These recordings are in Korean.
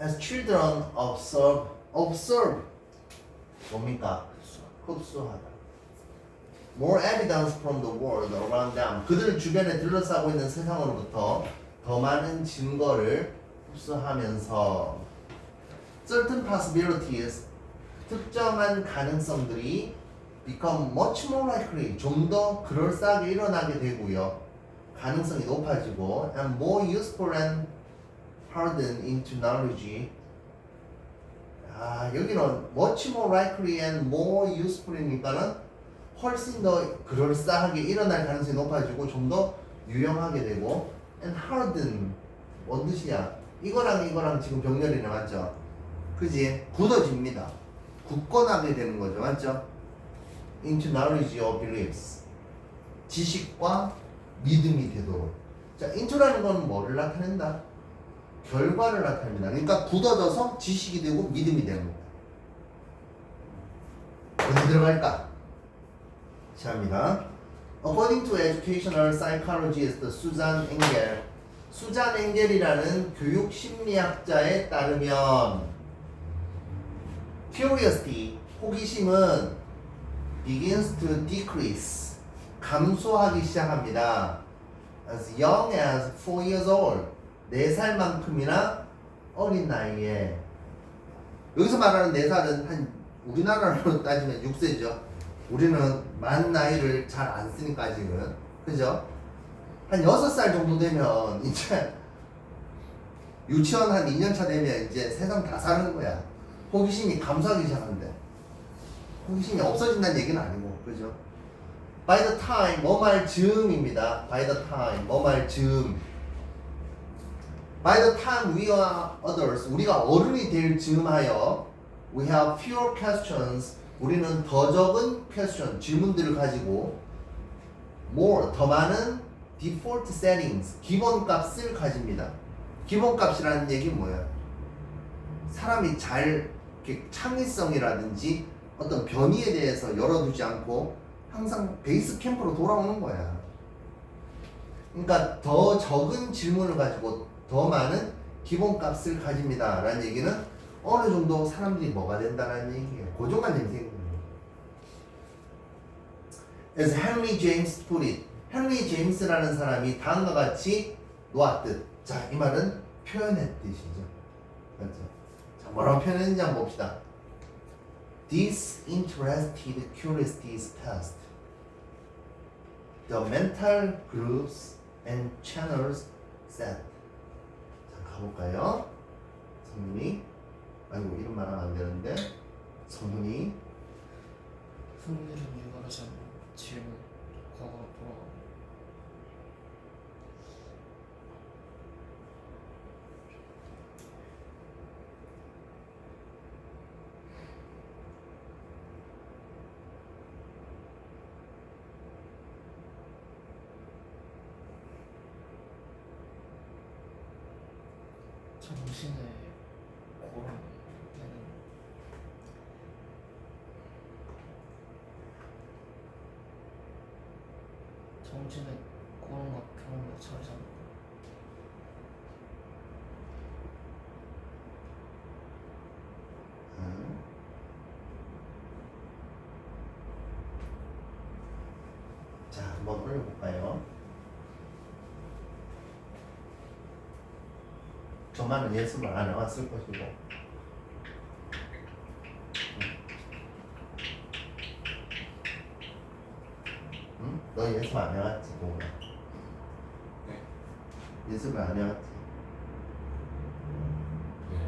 as children observe observe 뭡니까? 흡수하다. More evidence from the world around them. 그들 주변에 둘러싸고 있는 세상으로부터 더 많은 증거를 흡수하면서 certain possibilities 특정한 가능성들이 become much more likely 좀 더 그럴싸하게 일어나게 되고요. 가능성이 높아지고 and more useful and hardened into knowledge. 아 여기는 much more likely and more useful이니까는 훨씬 더 그럴싸하게 일어날 가능성이 높아지고 좀 더 유용하게 되고 and hardened 뭔 뜻이야? 이거랑 이거랑 지금 병렬이네 맞죠? 그지? 굳어집니다. 굳건하게 되는 거죠 맞죠? into knowledge or beliefs 지식과 믿음이 되도록 자 into라는 건 뭐를 나타낸다? 결과를 나타냅니다. 그러니까 굳어져서 지식이 되고 믿음이 되는 거다. 어디 들어갈까? 시작합니다. According to educational psychologist Susan Engel, 수잔 엥겔이라는 교육 심리학자에 따르면 curiosity, 호기심은 begins to decrease, 감소하기 시작합니다. As young as 4 years old, 4살만큼이나 어린 나이에 여기서 말하는 4살은 한 우리나라로 따지면 6세죠. 우리는 만 나이를 잘 안 쓰니까 아직은 그죠? 한 6살 정도 되면 이제 유치원 한 2년차 되면 이제 세상 다 사는 거야. 호기심이 감소하기 시작한대. 호기심이 없어진다는 얘기는 아니고, 그죠? By the time, 뭐말 즈음입니다. By the time, 뭐말 즈음. By the time we are adults, 우리가 어른이 될 즈음하여 we have fewer questions, 우리는 더 적은 question, 질문들을 가지고 more, 더 많은 default settings, 기본값을 가집니다. 기본값이라는 얘기는 뭐야? 사람이 잘 창의성이라든지 어떤 변이에 대해서 열어두지 않고 항상 베이스 캠프로 돌아오는 거야. 그러니까 더 적은 질문을 가지고 더 많은 기본값을 가집니다. 라는 얘기는 어느 정도 사람들이 뭐가 된다라는 얘기예요. 고정관념이 생기는 거예요. As Henry James put it, 헨리 제임스라는 사람이 다음과 같이 놓았듯. 자, 이 말은 표현했듯이죠. 맞죠? 자, 뭐라고 표현했는지 한번 봅시다. Disinterested curiosity is past. The mental groups and channels set. 자, 가볼까요? 성문이. 아이고, 이름 말하면 안 되는데. 성문이. 흥미를 유발하지 질문, 과거, 돌아가. 정신의 고름에는 정신의 고름과 경험을 자리 잡는다. 음. 자, 한번 올려볼까요? 저만은 예습을 안 해왔을 것이고. 응? 너 예습 안 해왔지, 동훈아? 네. 예습을 안 해왔지. 네.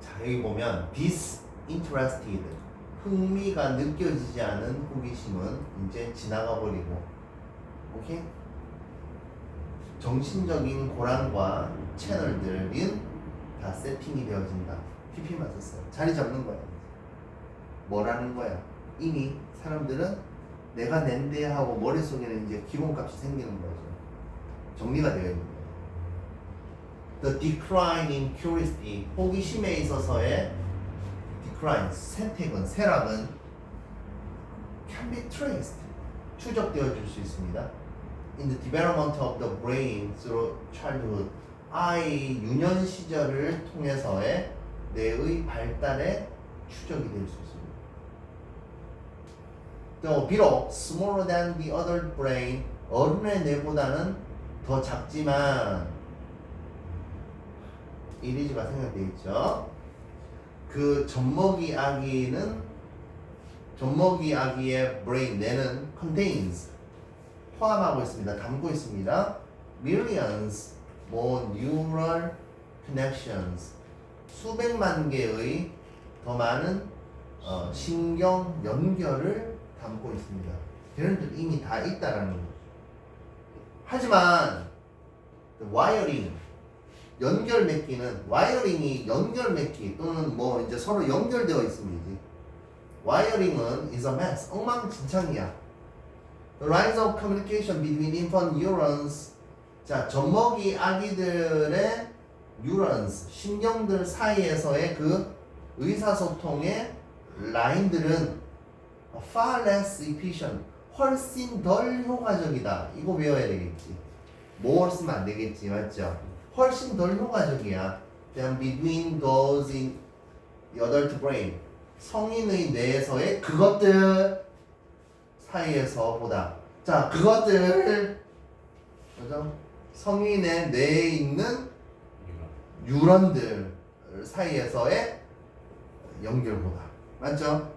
자 여기 보면 disinterested 흥미가 느껴지지 않은 호기심은 이제 지나가 버리고 오케이? 정신적인 고랑과 채널들은 다 세팅이 되어진다. PP만 썼어요. 자리 잡는 거야. 뭐라는 거야? 이미 사람들은 내가 낸데 하고 머릿속에는 이제 기본값이 생기는 거죠. 정리가 되어 있는 거예요 The decline in curiosity, 호기심에 있어서의 decline, 쇠퇴근, 쇠락은 can be traced, 추적되어 줄 수 있습니다. In the development of the brain through childhood. 아이 유년 시절을 통해서의 뇌의 발달에 추적이 될 수 있습니다. 또 비록 smaller than the other brain 어른의 뇌보다는 더 작지만 이리즈가 생각되어 있죠. 그 젖먹이 아기는 젖먹이 아기의 brain 뇌는 contains 포함하고 있습니다. 담고 있습니다. millions more neural connections 수백만 개의 더 많은 어, 신경 연결을 담고 있습니다. 걔네들 이미 다 있다라는 거죠. 하지만 와이어링 연결 맺기는 와이어링이 연결 맺기 또는 뭐 이제 서로 연결되어 있음이지. 와이어링은 is a mess 엉망진창이야. Rise of communication between infant neurons 자 젖먹이 아기들의 neurons 신경들 사이에서의 그 의사소통의 라인들은 far less efficient 훨씬 덜 효과적이다. 이거 외워야 되겠지. more 쓰면 안 되겠지, 맞죠? 훨씬 덜 효과적이야. than between those in adult brain. 성인의 뇌에서의 그것들 사이에서보다. 자, 그것들 그죠? 성인의 뇌에 있는 뉴런들 사이에서의 연결보다. 맞죠?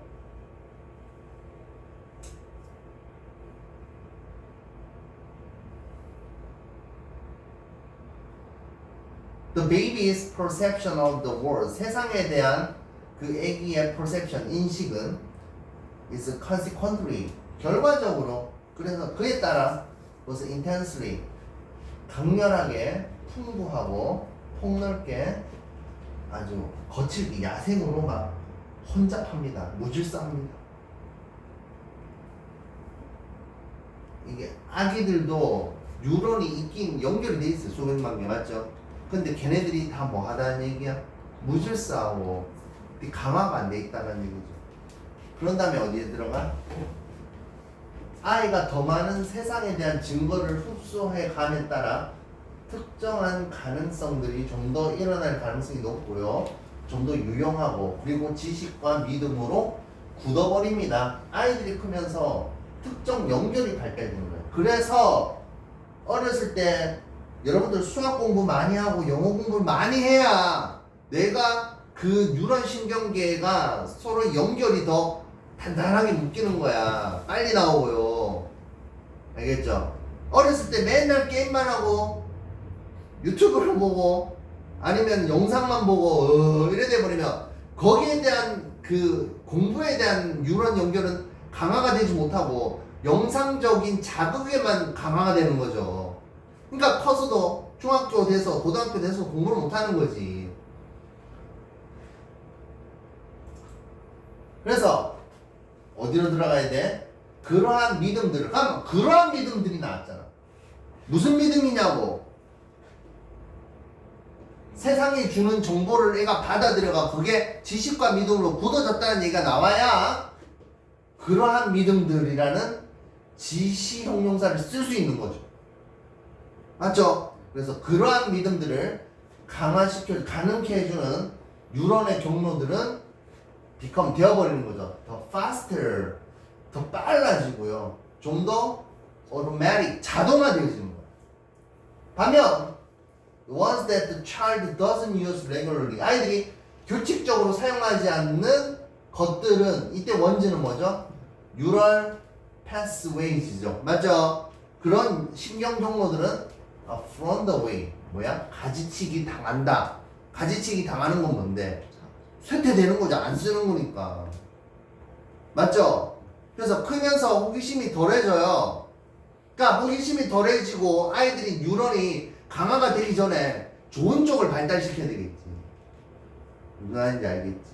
The baby's perception of the world 세상에 대한 그 아기의 perception 인식은 is consequently 결과적으로 그래서 그에 따라 was intensely 강렬하게 풍부하고 폭넓게 아주 거칠게 야생으로 막 혼잡합니다 무질서합니다 이게 아기들도 뉴런이 있긴 연결이 돼 있어요 수백만 개 맞죠? 근데 걔네들이 다 뭐 하다는 얘기야? 무질서하고 강화가 안 돼 있다는 얘기죠. 그런 다음에 어디에 들어가? 아이가 더 많은 세상에 대한 증거를 흡수해 감에 따라 특정한 가능성들이 좀 더 일어날 가능성이 높고요. 좀 더 유용하고 그리고 지식과 믿음으로 굳어버립니다. 아이들이 크면서 특정 연결이 발달되는 거예요. 그래서 어렸을 때 여러분들 수학 공부 많이 하고 영어 공부를 많이 해야 내가 그 뉴런 신경계가 서로 연결이 더 단단하게 묶이는 거야. 빨리 나오고요. 알겠죠? 어렸을 때 맨날 게임만 하고 유튜브를 보고 아니면 영상만 보고 어, 이래 돼버리면 거기에 대한 그 공부에 대한 뉴런 연결은 강화가 되지 못하고 영상적인 자극에만 강화가 되는 거죠. 그러니까 커서도 중학교 돼서 고등학교 돼서 공부를 못하는 거지. 그래서 어디로 들어가야 돼? 그러한 믿음들을 그럼 그러한 믿음들이 나왔잖아. 무슨 믿음이냐고. 세상이 주는 정보를 애가 받아들여가 그게 지식과 믿음으로 굳어졌다는 얘기가 나와야 그러한 믿음들이라는 지시 형용사를 쓸 수 있는 거죠. 맞죠? 그래서 그러한 믿음들을 강화시켜 가능케 해주는 뉴런의 경로들은 become 되어버리는 거죠. 더 faster, 더 빨라지고요. 좀 더 automatic, 자동화되어지는 거예요. 반면 ones that the child doesn't use regularly 아이들이 규칙적으로 사용하지 않는 것들은 이때 원지는 뭐죠? neural pathways죠. 맞죠? 그런 신경 아, from the way 뭐야? 가지치기 당한다. 가지치기 당하는 건 뭔데? 쇠퇴되는 거죠. 안 쓰는 거니까. 맞죠? 그래서 크면서 호기심이 덜해져요. 그러니까 호기심이 덜해지고 아이들이 뉴런이 강화가 되기 전에 좋은 쪽을 발달시켜야 되겠지. 무슨 말인지 알겠지?